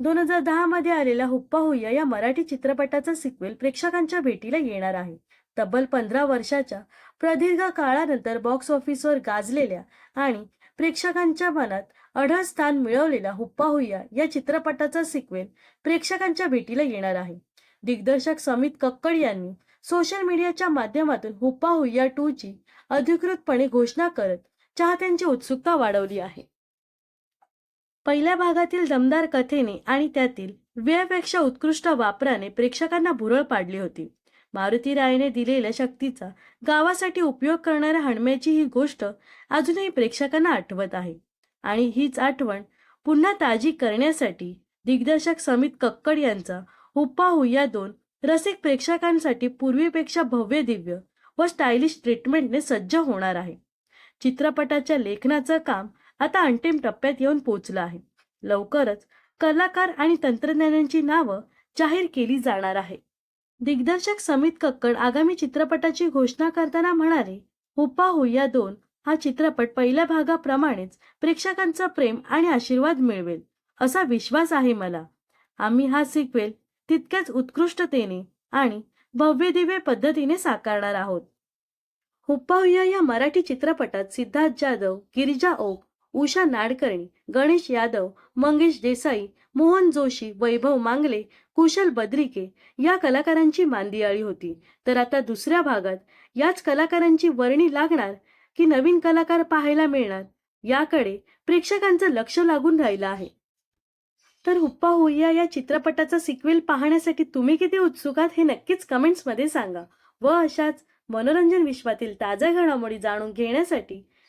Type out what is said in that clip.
दोन हजार दहा मध्ये आलेल्या हुप्पा हुय्या या मराठी चित्रपटाचा सिक्वेल प्रेक्षकांच्या भेटीला येणार आहे. तब्बल पंधरा वर्षाच्या प्रदीर्घ काळानंतर बॉक्स ऑफिसवर गाजलेल्या आणि प्रेक्षकांच्या मनात अढळ स्थान मिळवलेला हुप्पा हुय्या या चित्रपटाचा सिक्वेल प्रेक्षकांच्या भेटीला येणार आहे. दिग्दर्शक समित कक्कड यांनी सोशल मीडियाच्या माध्यमातून हुप्पा हुय्या टू ची अधिकृतपणे घोषणा करत चाहत्यांची उत्सुकता वाढवली आहे. पहिल्या भागातील दमदार कथेने आणि त्यातील वेळपेक्षा उत्कृष्ट वापराने प्रेक्षकांना भुरळ पाडली होती. मारुती रायने दिलेल्या शक्तीचा गावासाठी उपयोग करणाऱ्या हणम्याची ही गोष्ट अजूनही प्रेक्षकांना आठवत आहे. आणि हीच आठवण पुन्हा ताजी करण्यासाठी दिग्दर्शक समित कक्कड यांचा हुप्पा हुय्या दोन रसिक प्रेक्षकांसाठी पूर्वीपेक्षा भव्य दिव्य व स्टायलिश ट्रीटमेंटने सज्ज होणार आहे. चित्रपटाच्या लेखनाचं काम आता अंतिम टप्प्यात येऊन पोचला आहे. लवकरच कलाकार आणि तंत्रज्ञानांची नावं जाहीर केली जाणार आहे. दिग्दर्शक समित कक्कड आगामी चित्रपटाची घोषणा करताना म्हणाले हुप्पा हुय्या दोन हा चित्रपट पहिल्या भागाप्रमाणेच प्रेक्षकांचा प्रेम आणि आशीर्वाद मिळवेल असा विश्वास आहे मला. आम्ही हा सिक्वेल तितक्याच उत्कृष्टतेने आणि भव्यदिव्य पद्धतीने साकारणार आहोत. हुप्पा हुय्या या मराठी चित्रपटात सिद्धार्थ जाधव गिरिजा ओक उषा नाडकर्णी गणेश यादव मंगेश देसाई मोहन जोशी वैभव मांगले कुशल बद्रिके या कलाकारांची मांदियाळी होती. तर आता दुसऱ्या भागात याच कलाकारांची वर्णी लागणार की नवीन कलाकार पाहायला मिळणार याकडे प्रेक्षकांचं लक्ष लागून राहिलं आहे. तर हुप्पा हुय्या या चित्रपटाचा सिक्वेल पाहण्यासाठी तुम्ही किती उत्सुक आहात हे नक्कीच कमेंट्समध्ये सांगा. व अशाच मनोरंजन विश्वातील ताज्या घडामोडी जाणून घेण्यासाठी